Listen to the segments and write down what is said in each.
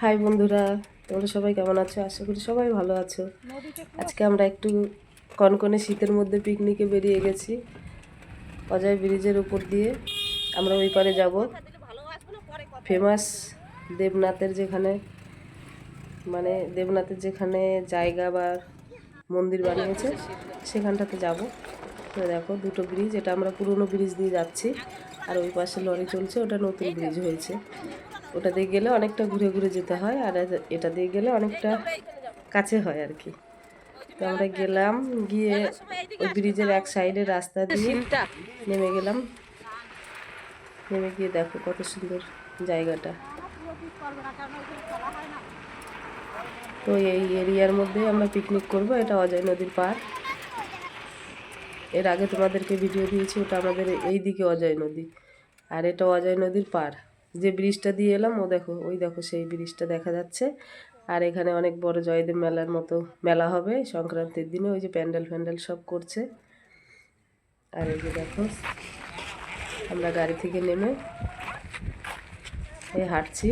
High বন্ধুরা তোমরা সবাই কেমন আছো? আশা করি সবাই ভালো আছো। আজকে আমরা একটু কনকনে শীতের মধ্যে পিকনিকে বেরিয়ে গেছি অজয় ব্রিজের উপর দিয়ে। আমরা ওই পারে যাব। ফেমাস দেবনাথের যেখানে মানে দেবনাথের যেখানে জায়গা বা মন্দির বানিয়েছে সেখানটাতে যাব। তো দেখো দুটো ব্রিজ এটা আমরা পুরনো ব্রিজ দিয়ে যাচ্ছি আর ওই পাশে লরি চলছে ওটা নতুন ব্রিজ হয়েছে। ওটা দিয়ে গেলে অনেকটা ঘুরে ঘুরে যেতে হয় আর এটা দিয়ে গেলে অনেকটা কাছে হয় আর কি। তো আমরা গেলাম গিয়ে ওই ব্রিজের এক সাইডে রাস্তা দিয়ে নেমে গেলাম। নেমে গিয়ে দেখো কত সুন্দর জায়গাটা। তো এই এরিয়ার মধ্যে আমরা পিকনিক করব এটা অজয় নদীর পার এর আগে তোমাদেরকে ভিডিও দিয়েছি ওটা আমাদের এই দিকে অজয় নদী আর এটা অজয় নদীর পার যে ব্রিজটা দিয়ে এলাম ও দেখো ওই দেখো সেই ব্রিজটা দেখা যাচ্ছে। আর এখানে অনেক বড় জয়দেব মেলার মতো মেলা হবে সংক্রান্তির দিনে ওই যে প্যান্ডেল ফ্যান্ডেল সব করছে। আর এই যে দেখো আমরা গাড়ি থেকে নেমে এই হাঁটছি।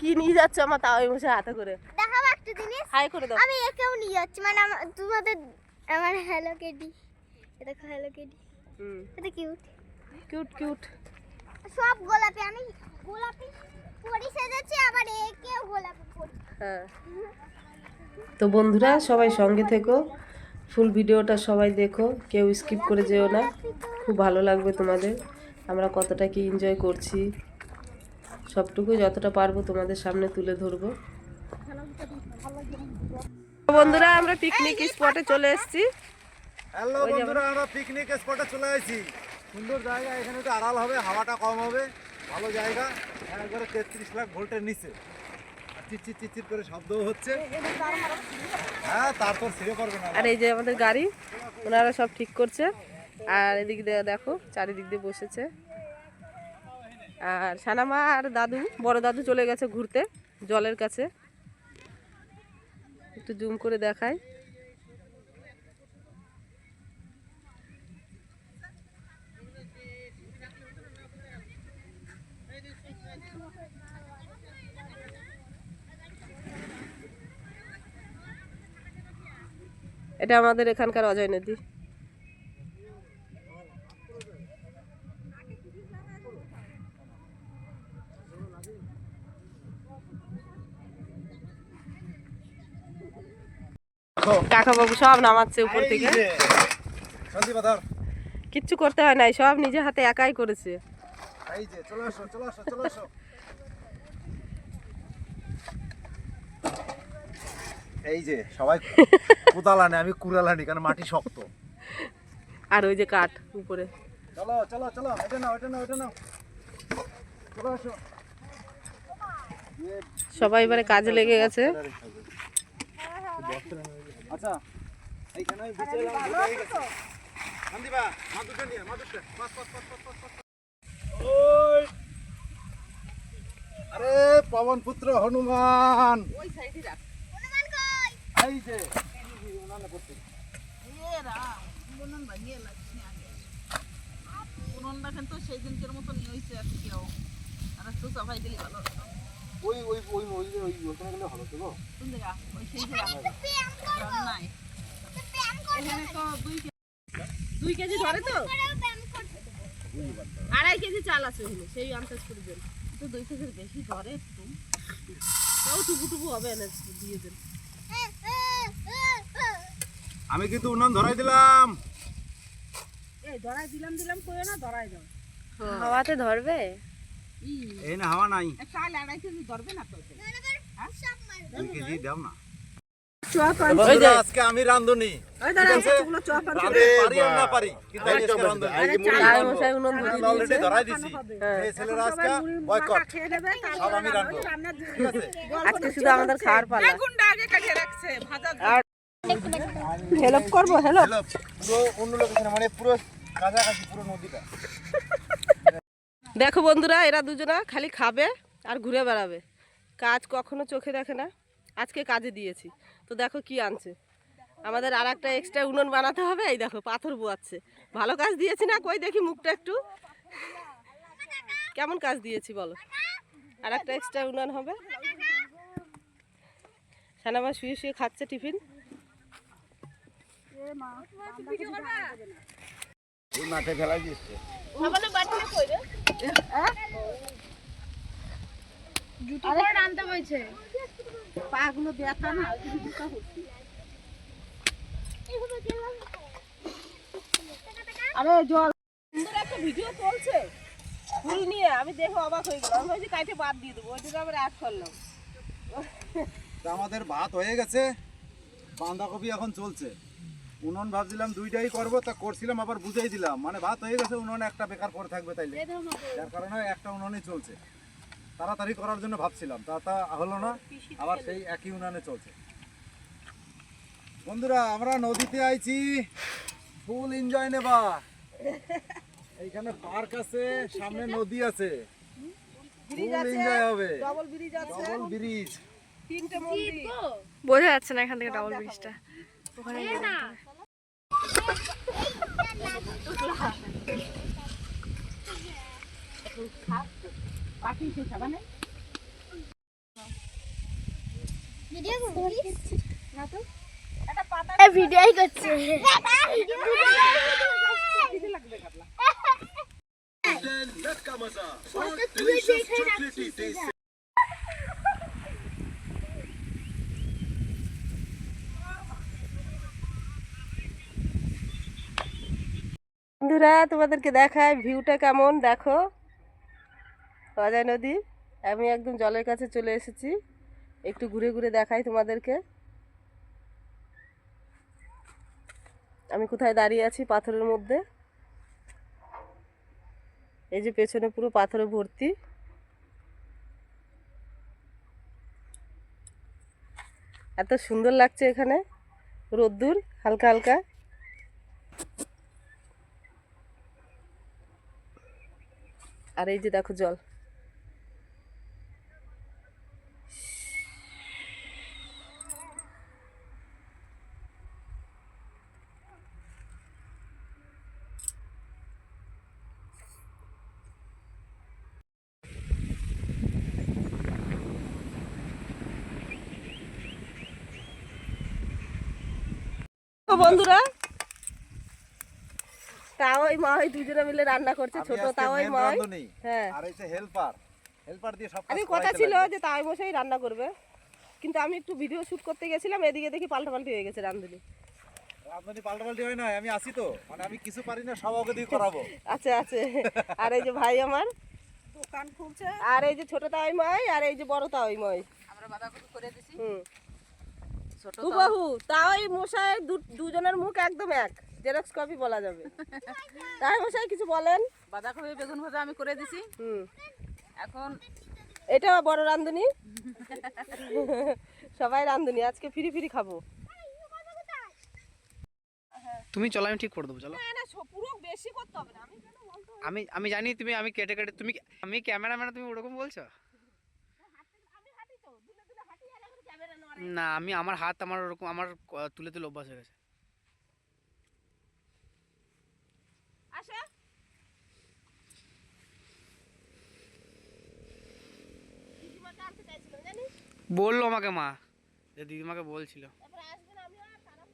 কি নিয়ে যাচ্ছে আমার তাও মশাই হাতে করে? একটা জিনিস হাই করে দাও। আমি একেও নিয়ে যাচ্ছি। মানে তোমাদের আমার হ্যালো কেডি এটা হ্যালো কেডি হুম। এটা কিউট কিউট কিউট সব গোলাপি। আমি গোলাপি পরি সেজেছি আবার একেও গোলাপি পরি। হ্যাঁ। তো বন্ধুরা সবাই সঙ্গে থেকো। ফুল ভিডিওটা সবাই দেখো। কেউ স্কিপ করে যেও না। খুব ভালো লাগবে তোমাদের। আমরা কতটা কি এনজয় করছি। সবটুকু যতটা পারব তোমাদের সামনে তুলে ধরবো। বন্ধুরা আমরা পিকনিক স্পটে চলে এসেছি। হ্যালো বন্ধুরা আমরা পিকনিক স্পটে চলে এসেছি সুন্দর জায়গা এখানে একটু আড়াল হবে হাওয়াটা কম হবে। ভালো জায়গা। একবারে তেত্রিশ লাখ ভোল্টের নিচে। আর চিচির চিচির করে শব্দও হচ্ছে। হ্যাঁ তারপর ছেড়ে পারবে না। আর এই যে আমাদের গাড়ি ওনারা সব ঠিক করছে। আর এদিক দিয়ে দেখো চারিদিক দিয়ে বসেছে। আর সানামা আর দাদু বড় দাদু চলে গেছে ঘুরতে জলের কাছে। একটু জুম করে দেখাই। এটা আমাদের এখানকার অজয় নদী। কাকাবাবু সব নামাচ্ছে উপর থেকে। কিচ্ছু করতে হয় নাই সব নিজে হাতে একাই করেছে। এই যে এই সবাই কোদাল আনে আমি কুড়াল আনি কারণ মাটি শক্ত। আর ওই যে কাঠ উপরে। চলো চলো চলো এটা নাও এটা নাও এটা নাও। চলে আসো। সবাই এবারে কাজে লেগে গেছে। আচ্ছা এইখানে আমি বিচে এলাম ভুল গেছে। সন্দীপা মাদুরটা নিয়ে মাদুরটা pass pass pass pass pass pass. ওই। আরে পবন পুত্র হনুমান। হনুমান কই? এই যে উনানে করতে উনুনটা কিন্তু সেই দিনকের মতো নিয়ে হয়েছে আর কেউ। আর একটু চাপাই দিলে ভালো। ওই ওই ওই ওই ওই ওখানে গেলে ভালো তো গো। কোন জায়গা ওই সেই জায়গা নাই? এখানে তো দুই কেজি দুই কেজি ধরে তো? আড়াই কেজি চাল আছে হলো সেই আন্দাজ করে দেন। তো দুই কেজির বেশি ধরে একটু। তাও টুকু টুকু হবে না দিয়ে দেন। আমি কিন্তু উনান ধরাই দিলাম। এই ধরাই দিলাম দিলাম করে না ধরাই দাও। হাওয়াতে ধরবে? এই না হাওয়া নাই। কেজি না। বন্ধুরা আজকে আমি রান্ধুনি। আজকে শুধু আমাদের খাওয়ার পালা। হেল্প করব হ্যালো হ্যালো পুরো অন্য লোকেশনে মানে পুরো কাছাকাছি পুরো নদীটা। দেখো বন্ধুরা এরা দুজনা খালি খাবে আর ঘুরে বেড়াবে। কাজ কখনো চোখে দেখে না আজকে কাজে দিয়েছি। তো দেখো কি আনছে। আমাদের আর একটা এক্সট্রা উনুন বানাতে হবে এই দেখো পাথর বোয়াচ্ছে। ভালো কাজ দিয়েছি না? কই দেখি মুখটা একটু। কেমন কাজ দিয়েছি বলো? আর একটা এক্সট্রা উনুন হবে। সানামা শুয়ে শুয়ে খাচ্ছে টিফিন। মাঠে খেলা দিচ্ছে পাগুলো ব্যথা না শুধু জুতা করছি আরে জল। একটা ভিডিও চলছে। ফুল নিয়ে, আমি দেখে অবাক হয়ে গেলাম। আমি ভাবছি বাদ দিয়ে দেবো। ওইটা আবার অ্যাড করলাম। আমাদের ভাত হয়ে গেছে। বাঁধাকপি এখন চলছে। উনুন ভাবছিলাম দুইটাই করব তা করছিলাম আবার বুঝাই দিলাম। মানে ভাত হয়ে গেছে উনুন একটা বেকার পরে থাকবে তাইলে। যার কারণে একটা উনুনই চলছে। তাড়াতাড়ি করার জন্য ভাবছিলাম তা তা হলো না আবার সেই একই উনানে চলছে। বন্ধুরা আমরা নদীতে আইছি ফুল এনজয় নেবা। এইখানে পার্ক আছে সামনে নদী আছে। ফুল এনজয় হবে। ডবল ব্রিজ আছে। Double bridge. তিনটে মন্দির। বোঝা যাচ্ছে না এখান থেকে ডাবল ব্রিজটা ওখানে গিয়ে দেখতে হবে। পাখি সে খাবা না ভিডিও করছিস না তো একটা পাতা এ ভিডিওই করছে বন্ধুরা তোমাদেরকে দেখায় ভিউটা কেমন দেখো অজয় নদী। আমি একদম জলের কাছে চলে এসেছি। একটু ঘুরে ঘুরে দেখাই তোমাদেরকে। আমি কোথায় দাঁড়িয়ে আছি পাথরের মধ্যে? এই যে পেছনে পুরো পাথরে ভর্তি। এত সুন্দর লাগছে এখানে। রোদ্দুর হালকা হালকা। আর এই যে দেখো জল। তো বন্ধুরা। তাওই মাই দুজনে মিলে রান্না করছে ছোট তাওই মাই হ্যাঁ। আর এই যে হেল্পার হেল্পার দিয়ে সব আমি কথা ছিল যে তাই মশাই রান্না করবে। কিন্তু আমি একটু ভিডিও শুট করতে গেছিলাম এদিকে দেখি পাল্টাপাল্টি হয়ে গেছে রান্ধুনি পাল্টাপাল্টি হয় না আমি আসি তো। মানে আমি কিছু পারি না সব ওকে দিয়ে করাবো। আছে আছে। আর এই যে ভাই আমার। দোকান খুলছে। আর এই যে ছোট তাওই মাই আর এই যে বড় তাওই মাই আমরা বাঁধাকপি করে দিছি। হুম। ছোট হুবাহু তাওই মশাই দু- দুজনের মুখ একদম এক। জেরক্স কপি বলা যাবে। তাই মশাই কিছু বলেন? বাঁধাকপি বেগুন ভাজা আমি করে দিছি। হুম। এখন এটা বড় রান্ধুনি সবাই রান্ধুনি আজকে ফ্রি ফ্রি খাব। তুমি চলো আমি ঠিক করে দেবো চলো। না না পুরো বেশি করতে হবে আমি আমি আমি জানি তুমি আমি কেটে কেটে তুমি আমি ক্যামেরাম্যান তুমি ওরকম বলছো? না আমি আমার হাত আমার ওরকম আমার তুলে তুলে অভ্যাস হয়ে গেছে বলল আমাকে মা যে দিদিমাকে বলছিল তারা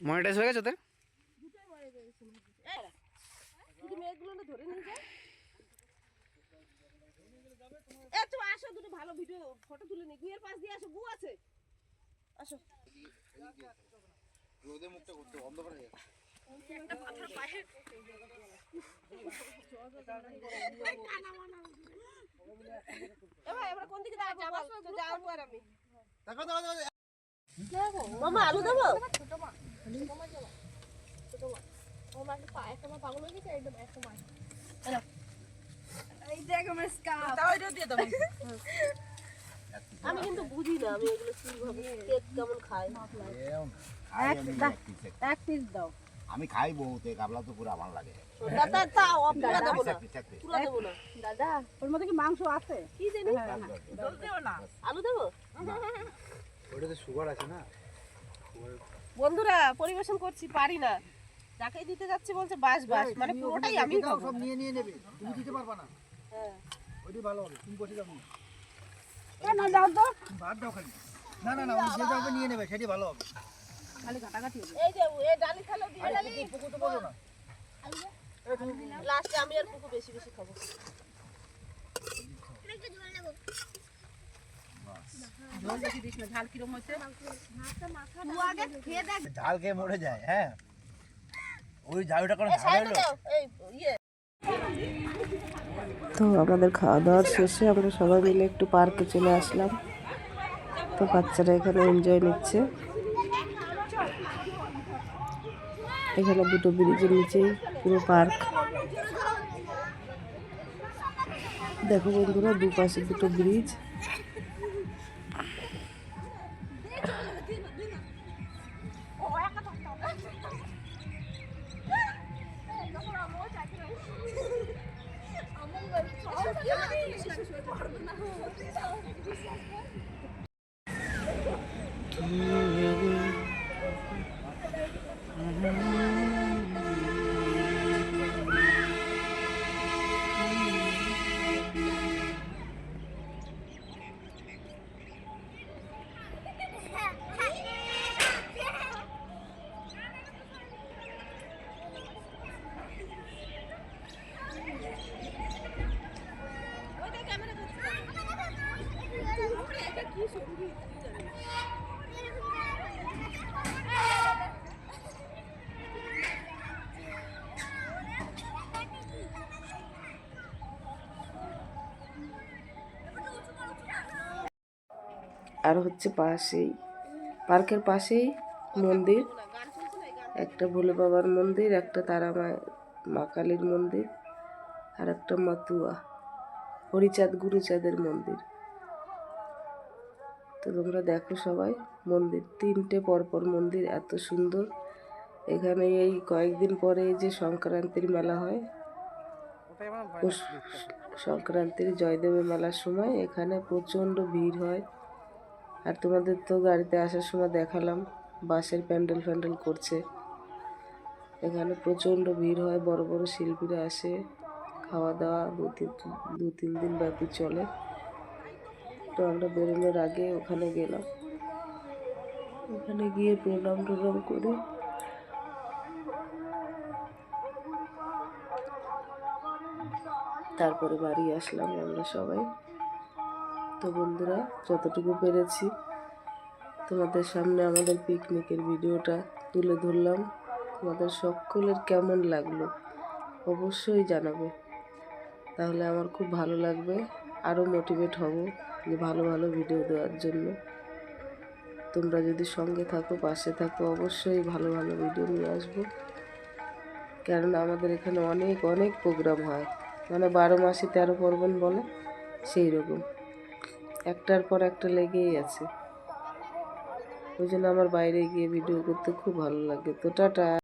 মনিটাইজ হয়ে গেছে ওদের দুটোই মারে গেছে এই রা, যদি মেয়েগুলো ধরে নিয়ে যায় এ তুমি আসো দুটো ভালো ভিডিও ফটো তুলে নি। গুয়ের পাশ দিয়ে আসো গু আছে। আসো। রোদে মুখটা করতে বন্ধ করে আমরা কোন দিকে দাঁড়াবো? তো যাব আর আমি দেখো দেখো দেখো। মামা আলু দেবো? তাও এটা দিয়ে দেবো আমি কিন্তু বুঝি না আমি এগুলো কীভাবে কেক কেমন খায়। এক এক পিস দাও। আমি খাই বহুত এই কাবলা তো পুরো আমার লাগে। দাদা তাও দেবো না। পুরা দেবো না। দাদা ওর মধ্যে কি মাংস আছে? কি জানি? জল দেও না। আলু দেবো? ওটাতে সুগার আছে না? বন্ধুরা পরিবেশন করছি পারি না। যাকে দিতে যাচ্ছে বলছে বাস বাস। মানে পুরোটাই আমি সব নিয়ে নিয়ে নেবে। তুমি দিতে পারবা না। হ্যাঁ। ওইটাই ভালো হবে তুমি বসে যাও না। দাও তো? ভাত দাও খালি। না না না যে যাবে নিয়ে নেবে সেটাই ভালো হবে। এই যে এই ডালি খেলো দিয়ে ডালি। লাস্টে আমি আর পুকু বেশি বেশি খাব। না ঝাল খেয়ে মরে যায় হ্যাঁ। ওই ঝালটা কোনো হলো? ইয়ে। তো আমাদের খাওয়া দাওয়ার শেষে আমরা সবাই মিলে একটু পার্কে চলে আসলাম। তো বাচ্চারা এখানে এনজয় নিচ্ছে। এখানে দুটো ব্রিজের নিচেই পুরো পার্ক। দেখো বন্ধুরা, দুপাশে দুটো ব্রিজ। আর হচ্ছে পাশেই, পার্কের পাশেই মন্দির। একটা ভোলে বাবার মন্দির, একটা তারা মা কালীর মন্দির আর একটা মাতুয়া, হরিচাঁদ গুরুচাঁদের মন্দির। তো তোমরা দেখো সবাই, মন্দির তিনটে পরপর মন্দির, এত সুন্দর। এখানে এই কয়েকদিন পরে যে সংক্রান্তির মেলা হয় সংক্রান্তির জয়দেবের মেলার সময় এখানে প্রচণ্ড ভিড় হয়। আর তোমাদের তো গাড়িতে আসার সময় দেখালাম বাসের প্যান্ডেল ফ্যান্ডেল করছে। এখানে প্রচণ্ড ভিড় হয়, বড় বড় শিল্পীরা আসে খাওয়া দাওয়া দু তিন দু তিন দিন ব্যাপী চলে। তো আমরা বেরোনোর আগে ওখানে গেলাম। ওখানে গিয়ে প্রণাম টনাম করে। তারপরে বাড়ি আসলাম আমরা সবাই। তো বন্ধুরা, যতটুকু পেরেছি, তোমাদের সামনে আমাদের পিকনিকের ভিডিওটা তুলে ধরলাম। তোমাদের সকলের কেমন লাগল অবশ্যই জানাবে। তাহলে আমার খুব ভালো লাগবে আরও মোটিভেট হব যে ভালো ভালো ভিডিও দেওয়ার জন্য। তোমরা যদি সঙ্গে থাকো, পাশে থাকো, অবশ্যই ভালো ভালো ভিডিও নিয়ে আসব। কেননা আমাদের এখানে অনেক অনেক প্রোগ্রাম হয়। মানে বারো মাসে তেরো পার্বণ বলে সেই রকম একটার পর একটা লেগেই আছে। ওই জন্য আমার বাইরে গিয়ে ভিডিও করতে খুব ভালো লাগে। তো টাটা।